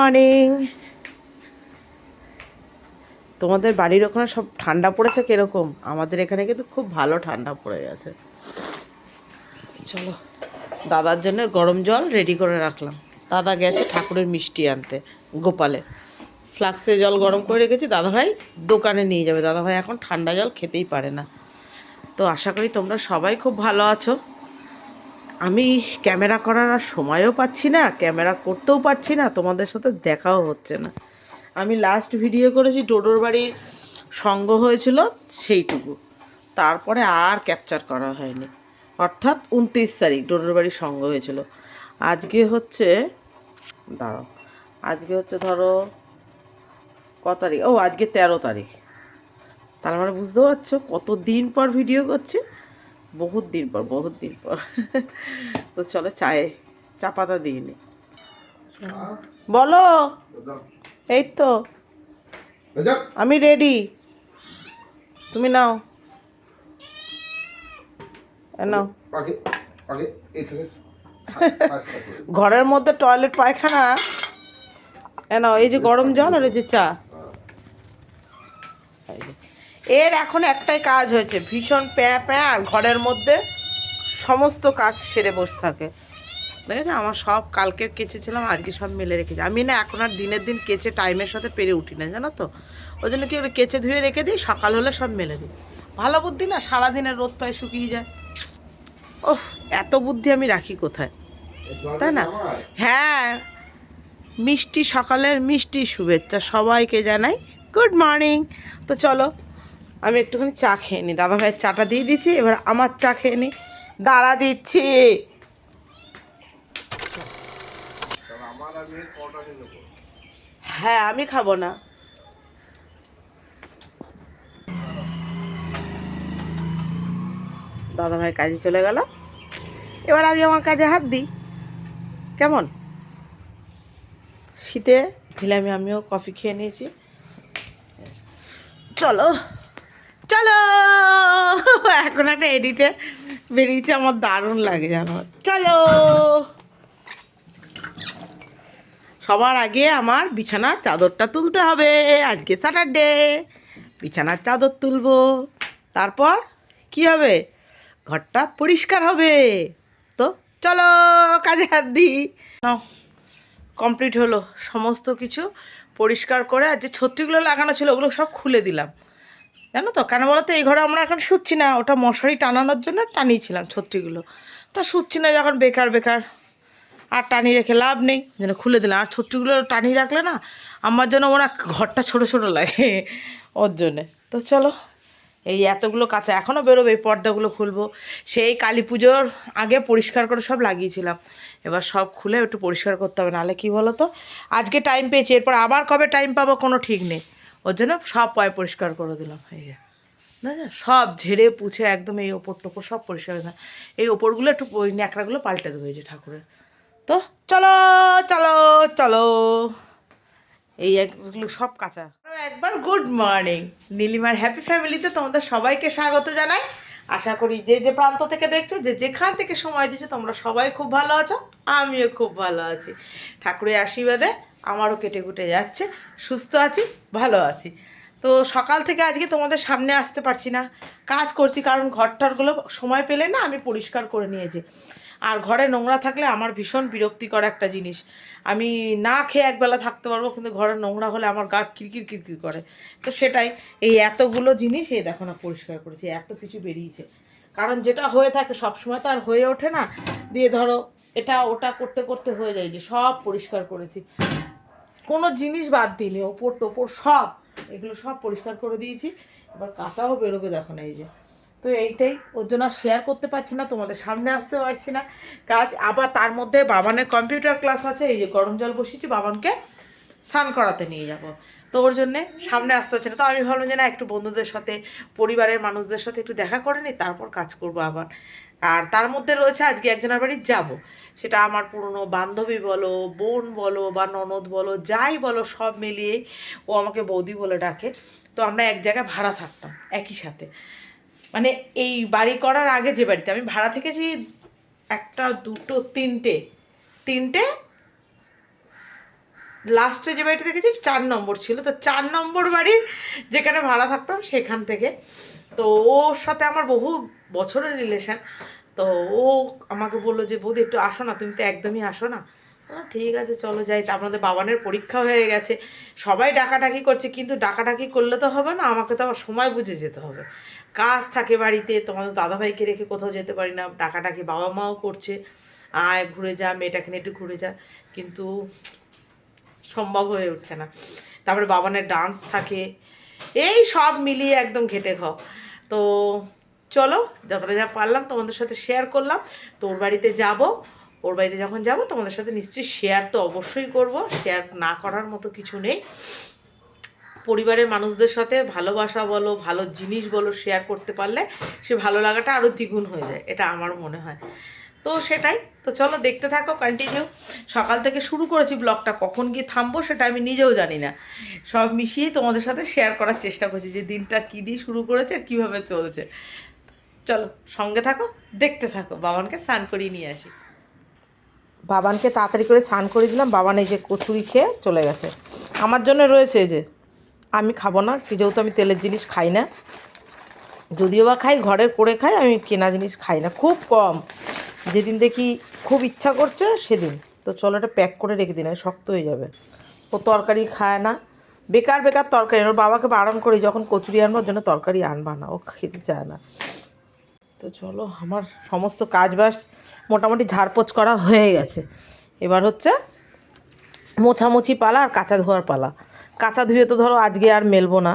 Morning তোমাদের বাড়ির ওখানে সব ঠান্ডা পড়েছে কীরকম? আমাদের এখানে কিন্তু খুব ভালো ঠান্ডা পড়ে গেছে। চলো, দাদার জন্য গরম জল রেডি করে রাখলাম। দাদা গেছে ঠাকুরের মিষ্টি আনতে, গোপালে। ফ্লাক্সে জল গরম করে রেখেছি, দাদাভাই দোকানে নিয়ে যাবে। দাদাভাই এখন ঠান্ডা জল খেতেই পারে না। তো আশা করি তোমরা সবাই খুব ভালো আছো। আমি ক্যামেরা করার আর সময়ও পাচ্ছি না, ক্যামেরা করতেও পারছি না, তোমাদের সাথে দেখাও হচ্ছে না। আমি লাস্ট ভিডিও করেছি, ডোডোর বাড়ির সঙ্গ হয়েছিল সেইটুকু। তারপরে আর ক্যাপচার করা হয়নি। অর্থাৎ উনত্রিশ তারিখ ডোডোর বাড়ির সঙ্গ হয়েছিল। আজকে হচ্ছে, দাঁড়াও, আজকে হচ্ছে ধরো ক তারিখ? ও, আজকে তেরো তারিখ। তার মানে বুঝতে পারছ কত দিন পর ভিডিও করছি? বহুত দিন পর বহুত দিন পর। তো চলো চায়ে চা পাতা দিইনি বলো এই তো। আমি রেডি তুমি নাও। নাও। ঘরের মধ্যে টয়লেট পায়খানা। এ নাও এই যে গরম জল আর এই যে চা। এর এখন একটাই কাজ হয়েছে, ভীষণ প্যাঁ প্যাঁ আর ঘরের মধ্যে সমস্ত কাজ সেরে বসে থাকে। দেখেছ? আমার সব কালকে কেচেছিলাম, আজকে সব মেলে রেখেছি। আমি না এখন আর দিনের দিন কেচে টাইমের সাথে পেরে উঠি না, জানো তো? ওই জন্য কি ওটা কেচে ধুয়ে রেখে দিই, সকাল হলে সব মেলে দিই। ভালো বুদ্ধি না? সারাদিনের রোদ পায়ে শুকিয়ে যায়। ওফ, এত বুদ্ধি আমি রাখি কোথায়? তাই না? হ্যাঁ মিষ্টি সকালের মিষ্টি শুভেচ্ছা সবাইকে জানাই। গুড মর্নিং তো চলো আমি একটুখানি চা খেয়ে নিই দাদা ভাইয়ের চাটা দিয়ে দিচ্ছি এবার আমার চা খেয়ে নিই দাঁড়া দিচ্ছি। হ্যাঁ আমি খাব না। দাদা ভাই কাজে চলে গেল। এবার আমি আমার কাজে হাত দিই। কেমন? শীতে ঢিলামি আমিও কফি খেয়ে নিয়েছি। চলো। চলো। এখন একটা এডিটে বেরিয়েছে, আমার দারুণ লাগে জানো। চলো। সবার আগে আমার বিছানার চাদরটা তুলতে হবে। আজকে স্যাটারডে বিছানার চাদর তুলবো। তারপর কি হবে? ঘরটা পরিষ্কার হবে। তো চলো, কাজে হাত দিই। কমপ্লিট হলো সমস্ত কিছু। পরিষ্কার করে আর যে ছত্রিগুলো লাগানো ছিল, ওগুলো সব খুলে দিলাম। জানো তো, কেন বলো তো এই ঘরে আমরা এখন শুচ্ছি না। ওটা মশারি টানানোর জন্য টানিয়েছিলাম ছত্রিগুলো। তা শুচ্ছি না যখন, বেকার বেকার। আর টানিয়ে রেখে লাভ নেই। যেন খুলে দিলাম। আর ছত্রিগুলো টানিয়ে রাখলে না, আমার জন্য ওরা ঘরটা ছোট ছোট লাগে ওর জন্যে। তো চলো, এই এতগুলো কাঁচা, এখনও বেরোবে, এই পর্দাগুলো খুলবো। সেই কালী পুজোর আগে পরিষ্কার করে সব লাগিয়েছিলাম। এবার সব খুলে একটু পরিষ্কার করতে হবে, নাহলে কী বলো তো আজকে টাইম পেয়েছি, এরপর আবার কবে টাইম পাবো কোনো ঠিক নেই। ওর জন্য সব পয় পরিষ্কার করে দিলাম, এই যে। না না, সব ঝেড়ে পুছে একদম এই ওপর টোপর সব পরিষ্কার করে দিলাম এই ওপরগুলো একটু ওই ন্যাকড়াগুলো পাল্টে দেবো, এই যে ঠাকুরের। তো চলো চলো চলো। এই একগুলো সব কাঁচা। একবার গুড মর্নিং। নীলিমার হ্যাপি ফ্যামিলিতে তোমাদের সবাইকে স্বাগত জানাই। আশা করি যে যে প্রান্ত থেকে দেখছ, যে যেখান থেকে সময় দিচ্ছ তোমরা সবাই খুব ভালো আছো, আমিও খুব ভালো আছি। ঠাকুরের আশীর্বাদে আমারও কেটে কুটে যাচ্ছে। সুস্থ আছি, ভালো আছি। তো সকাল থেকে আজকে তোমাদের সামনে আসতে পারছি না। কাজ করছি, কারণ ঘরটারগুলো সময় পেলে না আমি পরিষ্কার করে নিয়েছি। আর ঘরে নোংরা থাকলে আমার ভীষণ বিরক্তিকর একটা জিনিস। আমি না খেয়ে একবেলা থাকতে পারব, কিন্তু ঘরে নোংরা হলে আমার গা কিরকির কিরকির করে। তো সেটাই, এই এতগুলো জিনিস, এই দেখো না, পরিষ্কার করেছি, এত কিছু বেরিয়েছে। কারণ যেটা হয়ে থাকে সব সময় তো আর হয়ে ওঠে না। দিয়ে ধরো, এটা ওটা করতে করতে হয়ে যায়, যে সব পরিষ্কার করেছি। কোনো জিনিস বাদ দিইনি, ওপর টোপর সব, এগুলো সব পরিষ্কার করে দিয়েছি। এবার কাঁচাও বেরোবে দেখো না এই যে। তো এইটাই, ওর জন্য শেয়ার করতে পারছি না, তোমাদের সামনে আসতে পারছি না। কাজ, আবার তার মধ্যে বাবানের কম্পিউটার ক্লাস আছে, এই যে গরম জল বসিয়েছি, বাবানকে স্নান করাতে নিয়ে যাব। তো ওর জন্যে সামনে আসতে হচ্ছে না। তো আমি ভাবলাম যে না, একটু বন্ধুদের সাথে, পরিবারের মানুষদের সাথে একটু দেখা করে নিই তারপর কাজ করব আবার। আর তার মধ্যে রয়েছে আজকে একজনের বাড়ি যাব। সেটা আমার পুরনো বান্ধবী বলো, বোন বলো বা ননদ বলো, যাই বলো, সব মিলিয়ে ও আমাকে বৌদি বলে ডাকে। তো আমরা এক জায়গায় ভাড়া থাকতাম, একই সাথে। মানে এই বাড়ি করার আগে যে বাড়িতে, আমি ভাড়া থেকেছি একটা, দুটো, তিনটে তিনটে লাস্টে যে বাড়িটা দেখেছি চার নম্বর ছিল। তো চার নম্বর বাড়ির যেখানে ভাড়া থাকতাম, সেখান থেকে। তো ওর সাথে আমার বহু বছরের রিলেশন তো ও আমাকে বলল যে, বৌদি, একটু আসো না, তুমি তো একদমই আসো না। ঠিক আছে, চলো যাই। তা আপনাদের বাবানের পরীক্ষা হয়ে গেছে। সবাই ডাকাডাকি করছে, কিন্তু ডাকাডাকি করলে তো হবে না, আমাকে তো আবার সময় বুঝে যেতে হবে। কাজ থাকে বাড়িতে, তোমাদের দাদাভাইকে রেখে কোথাও যেতে পারি না, ডাকাডাকি বাবা মাও করছে। আয়, ঘুরে যা, মেয়েটাকে নিয়ে একটু ঘুরে যা। কিন্তু সম্ভব হয়ে উঠছে না। তারপরে বাবানের ডান্স থাকে। এই সব মিলিয়ে একদম ঘেটে খাও তো চলো, যতটা যা পারলাম তোমাদের সাথে শেয়ার করলাম। তো ওর বাড়িতে যাব। ওর বাড়িতে যখন যাব, তোমাদের সাথে নিশ্চয়ই শেয়ার তো অবশ্যই করব। শেয়ার না করার মতো কিছু নেই। পরিবারের মানুষদের সাথে ভালোবাসা বলো, ভালো জিনিস বলো শেয়ার করতে পারলে সে ভালো লাগাটা আরও দ্বিগুণ হয়ে যায়। এটা আমার মনে হয়। তো সেটাই। তো চলো দেখতে থাকো কন্টিনিউ সকাল থেকে শুরু করেছি ব্লগটা কখন গিয়ে থামবো সেটা আমি নিজেও জানি না। সব মিশিয়ে তোমাদের সাথে শেয়ার করার চেষ্টা করছি যে দিনটা কী দিয়ে শুরু করেছে আর কীভাবে চলছে। চলো সঙ্গে থাকো, দেখতে থাকো, বাবানকে স্নান করিয়ে নিয়ে আসি। বাবানকে তাড়াতাড়ি করে স্নান করে দিলাম, বাবান এই যে কচুরি খেয়ে চলে গেছে। আমার জন্য রয়েছে যে, আমি খাব না যেহেতু আমি তেলের জিনিস খাই না। যদিও বা খাই ঘরের করে খাই, আমি কেনা জিনিস খাই না, খুব কম। যেদিন দেখি খুব ইচ্ছা করছে, সেদিন। তো চলো এটা প্যাক করে রেখে দিন শক্ত হয়ে যাবে। ও তরকারি খায় না। বেকার বেকার তরকারি। ওর বাবাকে বারণ করি, যখন কচুরি আনবার জন্য তরকারি আনবা না, ও খেতে চায় না। তো চলো, আমার সমস্ত কাজ বাজ মোটামুটি ঝাড়পোছ করা হয়ে গেছে। এবার হচ্ছে মোছামুছি পালা আর কাঁচা ধোয়ার পালা। কাঁচা ধুয়ে তো ধরো আজকে আর মেলবো না।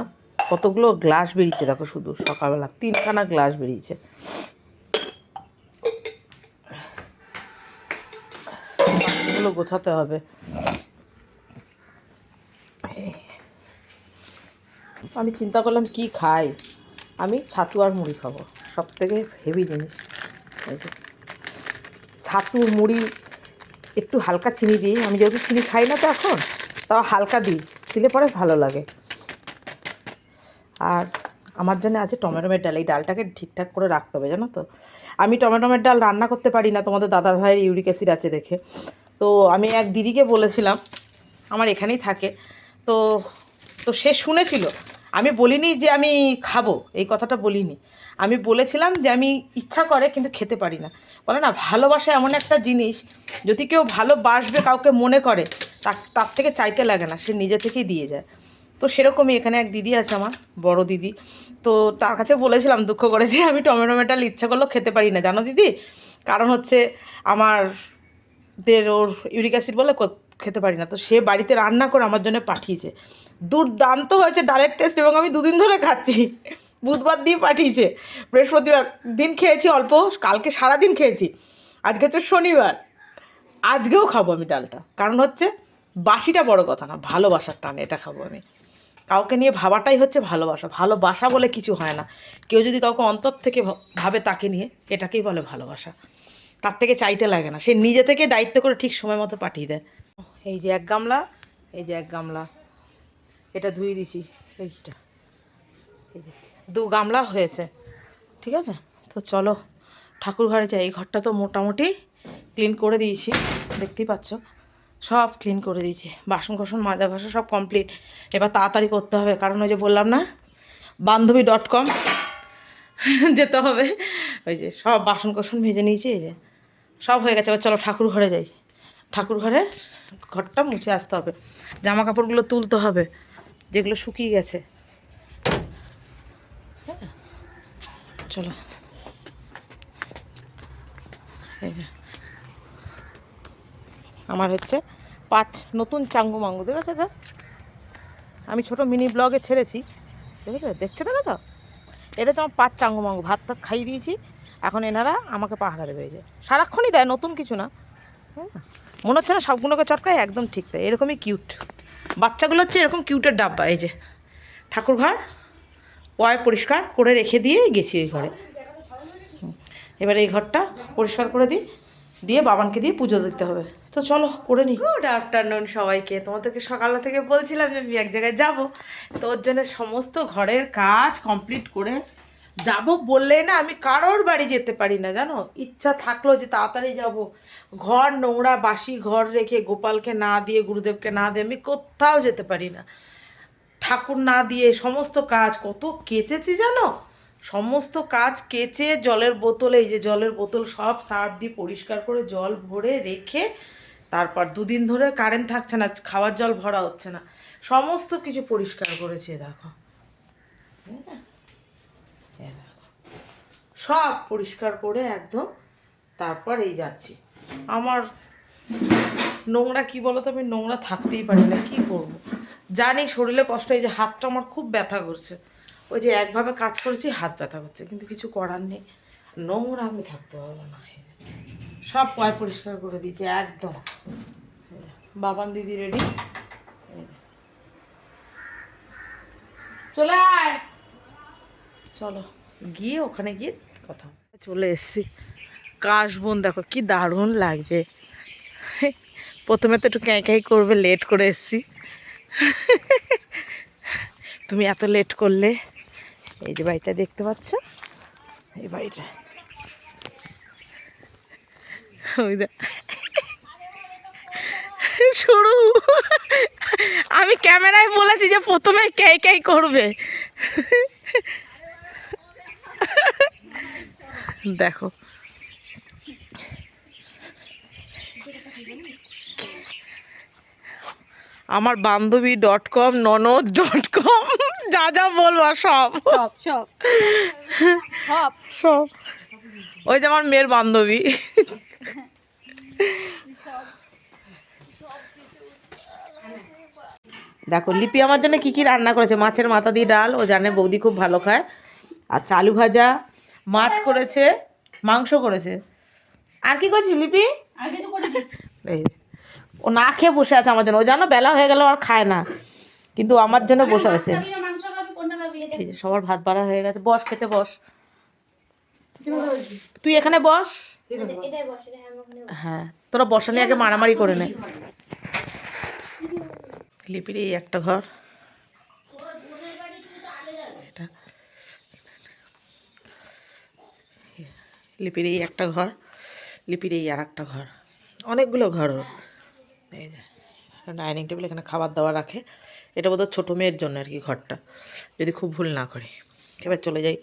কতগুলো গ্লাস বেরিয়েছে, দেখো শুধু সকালবেলা তিনখানা গ্লাস বেরিয়েছে। বাকিগুলো গোছাতে হবে। আমি চিন্তা করলাম কি খাই? আমি ছাতু আর মুড়ি খাব সব থেকে হেভি জিনিস ছাতু, মুড়ি, একটু হালকা চিনি দিই। আমি যেহেতু চিনি খাই না তো এখন, তাও হালকা দিই, দিলে পরে ভালো লাগে। আর আমার জন্য আছে টমেটোমের ডাল, এই ডালটাকে ঠিকঠাক করে রাখতে হবে, জানো তো? আমি টমেটোমের ডাল রান্না করতে পারি না, তোমাদের দাদা ভাইয়ের ইউরিক অ্যাসিড আছে দেখে। তো আমি এক দিদিকে বলেছিলাম, আমার এখানেই থাকে। তো তো সে শুনেছিল। আমি বলিনি যে আমি খাব, এই কথাটা বলিনি। আমি বলেছিলাম যে আমি ইচ্ছা করে কিন্তু খেতে পারি না। বলে, না, ভালোবাসা এমন একটা জিনিস, যদি কেউ ভালোবাসবে, কাউকে মনে করে তার থেকে চাইতে লাগে না, সে নিজে থেকেই দিয়ে যায়। তো সেরকমই এখানে এক দিদি আছে আমার, বড় দিদি। তো তার কাছে বলেছিলাম দুঃখ করে যে আমি টমেটো মেটাল ইচ্ছা করলেও খেতে পারি না। জানো দিদি? কারণ হচ্ছে আমার দের ওর ইউরিক অ্যাসিড বলে খেতে পারি না। তো সে বাড়িতে রান্না করে আমার জন্য পাঠিয়েছে। দুর্দান্ত হয়েছে ডালের টেস্ট এবং আমি দুদিন ধরে খাচ্ছি। বুধবার দিয়ে পাঠিয়েছে। বৃহস্পতিবার দিন খেয়েছি অল্প, কালকে সারা দিন খেয়েছি। আজকে হচ্ছে শনিবার। আজকেও খাব আমি ডালটা। কারণ হচ্ছে বাসিটা বড় কথা না, ভালোবাসার টান এটা খাব আমি। কাউকে নিয়ে ভাবাটাই হচ্ছে ভালোবাসা। ভালোবাসা বলে কিছু হয় না। কেউ যদি কাউকে অন্তর থেকে ভাবে তাকে নিয়ে, এটাকেই বলে ভালোবাসা। তার থেকে চাইতে লাগে না। সে নিজে থেকে দায়িত্ব করে ঠিক সময় মতো পাঠিয়ে দেয়। এই যে এক গামলা, এই যে এক গামলা। এটা ধুয়ে দিছি, এইটা। এই যে দু গামলা হয়েছে, ঠিক আছে? তো চলো ঠাকুর ঘরে যাই। এই ঘরটা তো মোটামুটি ক্লিন করে দিয়েছি, দেখতেই পাচ্ছ? সব ক্লিন করে দিয়েছি। বাসন কোসন মাজা ঘষা সব কমপ্লিট এবার তাড়াতাড়ি করতে হবে, কারণ ওই যে বললাম না, বান্ধবী ডট কম যেতে হবে। ওই যে সব বাসন কোসন ভেজে নিয়েছি, এই যে। সব হয়ে গেছে। এবার চলো ঠাকুর ঘরে যাই। ঠাকুর ঘরে ঘরটা মুছে আসতে হবে। জামা কাপড়গুলো তুলতে হবে, যেগুলো শুকিয়ে গেছে? চলো। আমার হচ্ছে পাঁচ নতুন চাঙ্গু মাঙ্গু, দেখেছ তো? আমি ছোট মিনি ব্লগে ছেড়েছি। দেখেছ? দেখছ দেখেছ এটা তো? আমার পাঁচ চাঙ্গু মাঙ্গু। ভাত টাত খাইয়ে দিয়েছি। এখন এনারা আমাকে পাহারা দেবে এই যে সারাক্ষণই দেয়, নতুন কিছু না। হ্যাঁ মনে হচ্ছে না সবগুলোকে চটকায়, একদম ঠিক তাই। এরকমই কিউট বাচ্চাগুলো হচ্ছে এরকম কিউটের ডাব্বা, এই যে। ঠাকুর ঘর ওয়াই পরিষ্কার করে রেখে দিয়ে গেছি ওই ঘরে। এবার এই ঘরটা পরিষ্কার করে দিই, দিয়ে বাবানকে দিয়ে পুজো দিতে হবে। তো চলো, করে নিই। গুড আফটারনুন সবাইকে। তোমাদেরকে সকালবেলা থেকে বলছিলাম যে আমি এক জায়গায় যাব। তো ওর জন্য সমস্ত ঘরের কাজ কমপ্লিট করে যাব বললে না আমি কারোর বাড়ি যেতে পারি না, জানো? ইচ্ছা থাকল যে তাড়াতাড়ি যাব। ঘর, নোংরা বাসি ঘর রেখে গোপালকে না দিয়ে, গুরুদেবকে না দিয়ে আমি কোথাও যেতে পারি না। ঠাকুর না দিয়ে সমস্ত কাজ কত কেচেছি জানো? সমস্ত কাজ কেচে জলের বোতলে, এই যে জলের বোতল সব সার্ফ দিয়ে পরিষ্কার করে জল ভরে রেখে তারপর দুদিন ধরে কারেন্ট থাকছে না, খাওয়ার জল ভরা হচ্ছে না। সমস্ত কিছু পরিষ্কার করেছে, দেখো এই দেখো। সব পরিষ্কার করে একদম তারপর এই যাচ্ছি। আমার নোংরা কি বলো তো আমি নোংরা থাকতেই পারি না, কি করব। জানি শরীরে কষ্ট, এই যে হাতটা আমার খুব ব্যথা করছে। ওই যে একভাবে কাজ করেছি, হাত ব্যথা করছে, কিন্তু কিছু করার নেই। নোংরা আমি থাকতে পারব না। সব পয় পরিষ্কার করে দিয়েছি, একদম। বাবান দিদি রেডি চলে আয়। চলো, গিয়ে ওখানে গিয়ে কথা। চলে এসছি। কাশবন দেখো কি দারুণ লাগছে। প্রথমে তো একটু ক্যাঁ ক্যাঁ করবে লেট করে এসছি। তুমি এত লেট করলে। এই যে বাড়িটা দেখতে পাচ্ছ? এই বাড়িটা। ওই শুরু আমি ক্যামেরায় বলেছি যে প্রথমে ক্যাই ক্যাই করবে। দেখো। আমার বান্ধবী ডট কম ননদ ডট কম যা যা বলবা সব। সব। সব। ওই যে আমার মেয়ের বান্ধবী। দেখো লিপি আমার জন্য কি কি রান্না করেছে? মাছের মাথা দিয়ে ডাল ও জানে বৌদি খুব ভালো খায়। আর চালু ভাজা মাছ করেছে মাংস করেছে। আর কি করছিস লিপি? ও না খেয়ে বসে আছে আমার জন্য। ও জানো বেলা হয়ে গেল আর খায় না। কিন্তু আমার জন্য বসে আছে। সবার ভাত বাড়া হয়ে গেছে। বস খেতে বস। তুই এখানে বস। রে আমি ওখানে হ্যাঁ তোরা বসা নিয়ে আগে মারামারি করে নে। লিপির এই একটা ঘর। লিপির এই একটা ঘর, লিপির এই আর একটা ঘর। অনেকগুলো ঘর। এই যে ডাইনিং টেবিল, এখানে খাবার দাবার রাখে। এটা বোধহয় ছোটো মেয়ের জন্য আর কি ঘরটা, যদি খুব ভুল না করি। এবার চলে যাই।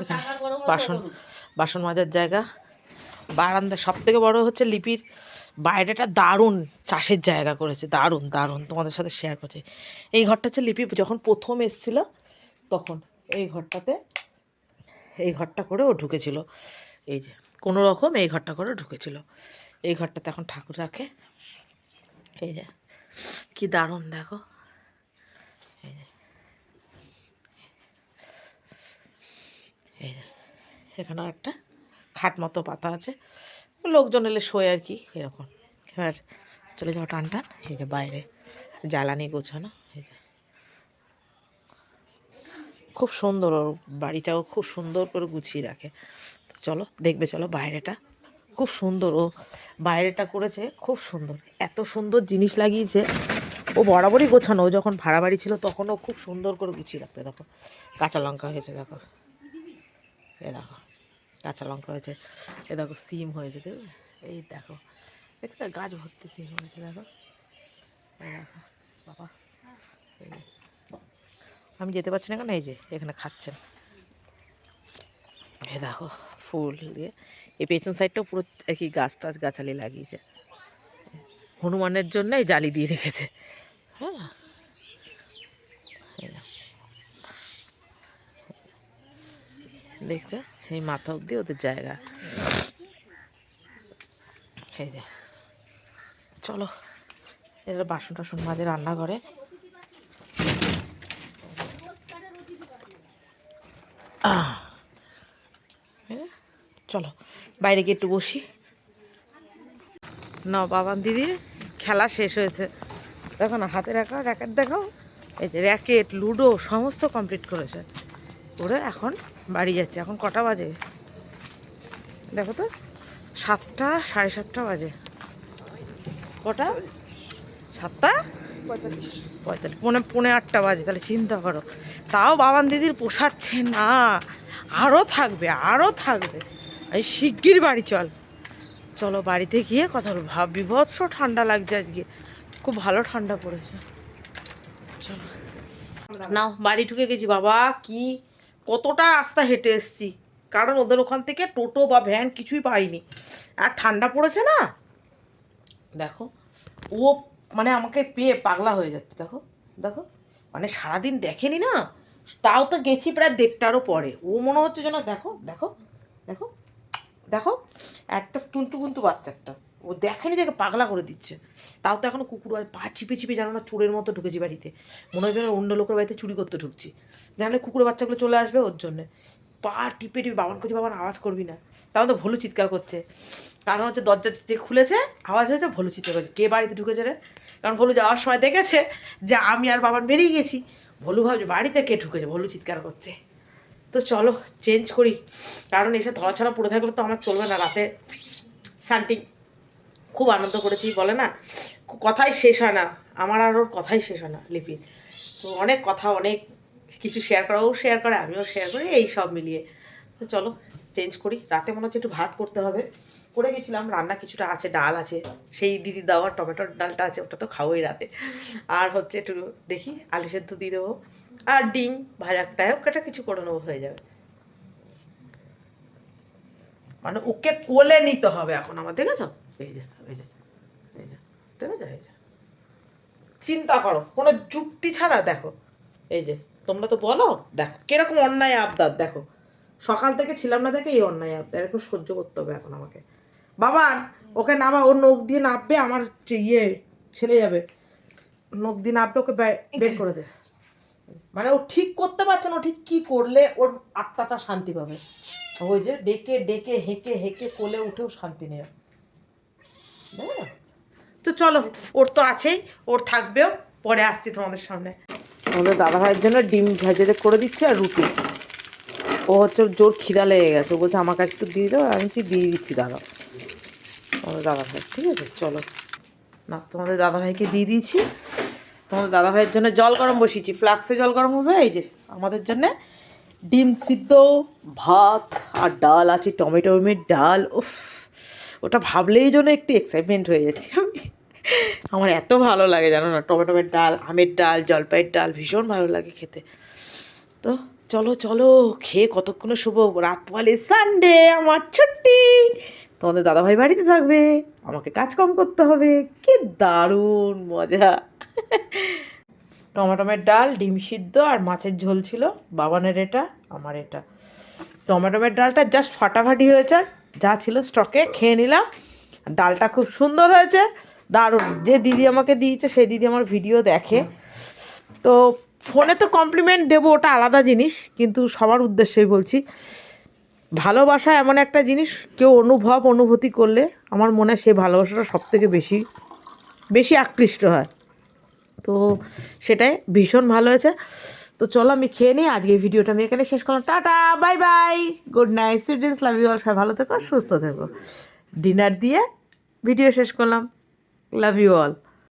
এখানে বাসন বাসন মাজার জায়গা। বারান্দা সব থেকে বড় হচ্ছে লিপির বাইরেটা দারুণ চাষের জায়গা করেছে। দারুণ দারুণ। তোমাদের সাথে শেয়ার করছে। এই ঘরটা হচ্ছে লিপি, যখন প্রথম এসেছিল, তখন এই ঘরটাতে এই ঘরটা করে ও ঢুকেছিল। এই যে, কোনো রকম এই ঘরটা করে ঢুকেছিল। এই ঘরটাতে এখন ঠাকুর রাখে। এই যে, কি দারুণ, দেখো। এই যে, এই এখানেও একটা খাট মতো পাতা আছে। লোকজন এলে শোয় আর কি, এরকম। এবার চলে যাও টান টান, এই যে বাইরে, জ্বালানি গোছানো এই যে খুব সুন্দর ওর বাড়িটাও খুব সুন্দর করে গুছিয়ে রাখে। চলো, দেখবে, চলো বাইরেটা। খুব সুন্দর ও বাইরেটা করেছে, খুব সুন্দর। এত সুন্দর জিনিস লাগিয়েছে। ও বরাবরই গোছানো। ও যখন ভাড়া বাড়ি ছিল তখনও খুব সুন্দর করে গুছিয়ে রাখতে, দেখো। কাঁচা লঙ্কা হয়েছে, দেখো। এ দেখো, কাঁচা লঙ্কা হয়েছে। এ দেখো, সিম হয়েছে দেখবে এই দেখো। দেখতে গাছ ভর্তি সিম হয়েছে, দেখো। দেখো, বাবা। আমি যেতে পারছি না কেন? এই যে, এখানে খাচ্ছেন। এ দেখো, ফুল দিয়ে। এই পেছন সাইডটাও পুরো আর কি গাছ টাছ গাছালি লাগিয়েছে। হনুমানের জন্য এই জালি দিয়ে রেখেছে। হ্যাঁ। দেখছ? এই মাথা অবধি ওদের জায়গা। এই যে। চলো, এরা বাসন টাসন মাঝে রান্না করে চলো, বাইরে গিয়ে একটু বসি। না বাবান দিদির খেলা শেষ হয়েছে। দেখো না হাতে রাখা র্যাকেট দেখাও। এই যে র্যাকেট, লুডো, সমস্ত কমপ্লিট করেছে। ওরা এখন বাড়ি যাচ্ছে, এখন কটা বাজে? দেখো তো, সাতটা, সাড়ে সাতটা বাজে। কটা? সাতটা? পঁয়তাল্লিশ। পঁয়তাল্লিশ পৌনে পৌনে আটটা বাজে, তাহলে চিন্তা করো। তাও বাবান দিদির পোষাচ্ছে না আরও থাকবে আরও থাকবে। এই শিগগির বাড়ি চল। চলো বাড়িতে গিয়ে কথা বলব। ভাব বিভৎস ঠান্ডা লাগছে আজকে। খুব ভালো ঠান্ডা পড়েছে। চলো। নাও, বাড়ি ঢুকে গেছি বাবা। কি, কতটা রাস্তা হেঁটে এসছি। কারণ ওদের ওখান থেকে টোটো বা ভ্যান কিছুই পাইনি। আর ঠান্ডা পড়েছে না? দেখো, ও মানে আমাকে পেয়ে পাগলা হয়ে যাচ্ছে, দেখো দেখো। মানে সারাদিন দেখেনি না? তাও তো গেছি প্রায় দেড়টারও পরে। ও মনে হচ্ছে যেন, দেখো দেখো দেখো। দেখো, একটা টুনটু কুন্তু বাচ্চা একটা ও দেখেনি দেখে পাগলা করে দিচ্ছে। তাও তো এখনও কুকুর পা চিপে চিপে জানো না, চোরের মতো ঢুকেছি বাড়িতে। মনে হয় অন্য লোকের বাড়িতে চুরি করতে ঢুকছি। জানলে কুকুরের বাচ্চাগুলো চলে আসবে ওর জন্যে। পা টিপে টিপে, বাবান করছি বাবান, আওয়াজ করবি না। তাও তো ভুলু চিৎকার করছে। কারণ হচ্ছে দরজা যে খুলেছে, আওয়াজ হয়েছে, ভুলু চিৎকার করছে। কে বাড়িতে ঢুকেছে রে? কারণ ভুলু যাওয়ার সময় দেখেছে যে আমি আর বাবান বেরিয়ে গেছি। ভুলু ভাবছে, বাড়িতে কে ঢুকেছে? ভুলু চিৎকার করছে। তো চলো চেঞ্জ করি। কারণ এসে ধরাছড়া পড়ে থাকলে তো আমার চলবে না রাতে। সানটিং খুব আনন্দ করেছি, বলে না? কথাই শেষ হয় না। আমার আর ওর কথাই শেষ হয় না, লিপি। তো অনেক কথা, অনেক কিছু শেয়ার করাও শেয়ার করে, আমিও শেয়ার করি, এই সব মিলিয়ে। তো চলো চেঞ্জ করি। রাতে মনে হচ্ছে একটু ভাত করতে হবে। করে গেছিলাম, রান্না কিছুটা আছে, ডাল আছে। সেই দিদি দেওয়ার টমেটোর ডালটা আছে, ওটা তো খাবোই রাতে। আর হচ্ছে একটু দেখি, আলু সেদ্ধ দিয়ে দেবো। আর ডিম ভাজাটা হোক এটা কিছু করে নেব হয়ে যাবে। মানে ওকে কোলে নিতে হবে এখন আমার দেখেছ এই যে এই যে এই যে দেখেছ এই যে। চিন্তা করো কোনো যুক্তি ছাড়া দেখো। এই যে তোমরা তো বলো দেখো কীরকম অন্যায় আবদার দেখো। সকাল থেকে ছিলাম না দেখে এই অন্যায় আবদার একটু সহ্য করতে হবে এখন আমাকে। বাবা ওকে নামা ওর নখ দিয়ে নামবে আমার ইয়ে ছেলে যাবে। নখ দিয়ে নামবে ওকে বের করে দে। মানে ও ঠিক করতে পারছে না ও ঠিক কি করলে ওর আত্মাটা শান্তি পাবে। ওই যে ডেকে ডেকে হেঁকে হেঁকে কোলে উঠেও শান্তি নেই? তো চলো ওর তো আছেই ওর থাকবেও পরে আসছি তোমাদের সামনে। আমাদের দাদা ভাইয়ের জন্য ডিম ভেজে করে দিচ্ছে আর রুটি। ও হচ্ছে জোর খিদা লেগে গেছে। ও বলছে আমাকে একটু দিয়ে দাও আমি দিয়ে দিচ্ছি দাদা আমাদের দাদা ভাই ঠিক আছে চলো। না তোমাদের দাদা ভাইকে দিয়ে দিয়েছি। তোমাদের দাদা ভাইয়ের জন্য জল গরম বসিয়েছি। ফ্লাক্সে জল গরম হবে, এই যে আমাদের জন্য ডিম সিদ্ধ, ভাত আর ডাল আছে, টমেটো মের ডাল, উফ, ওটা ভাবলেই জন্য একটু এক্সাইটমেন্ট হয়ে যাচ্ছি আমি। আমার এত ভালো লাগে জানো না টমেটোমের ডাল, আমের ডাল, জলপাইয়ের ডাল, ভীষণ ভালো লাগে খেতে। তো চলো চলো, খেয়ে কতক্ষণে শুভ রাত সানডে আমার ছুটি। তোমাদের দাদাভাই বাড়িতে থাকবে, আমাকে কাজ কম করতে হবে, কি দারুণ মজা। টমেটোমের ডাল, ডিম সিদ্ধ আর মাছের ঝোল ছিল। বাবানের এটা, আমার এটা। টমেটোমের ডালটা জাস্ট ফাটাফাটি হয়েছে যা ছিল স্টকে খেয়ে নিলাম। ডালটা খুব সুন্দর হয়েছে। দারুণ। যে দিদি আমাকে দিয়েছে, সেই দিদি আমার ভিডিও দেখে। তো ফোনে তো কমপ্লিমেন্ট দেবো, ওটা আলাদা জিনিস, কিন্তু সবার উদ্দেশ্যেই বলছি, ভালোবাসা এমন একটা জিনিস, কেউ অনুভব, অনুভূতি করলে আমার মনে হয় সেই ভালোবাসাটা সব থেকে বেশি বেশি আকৃষ্ট হয়। তো সেটাই ভীষণ ভালো হয়েছে। তো চলো আমি খেয়ে নিই আজকে ভিডিওটা আমি এখানে শেষ করলাম। Tata bye bye good night students love you all সবাই ভালো থেকো, সুস্থ থেকো। ডিনার দিয়ে ভিডিও শেষ করলাম। লাভ ইউ অল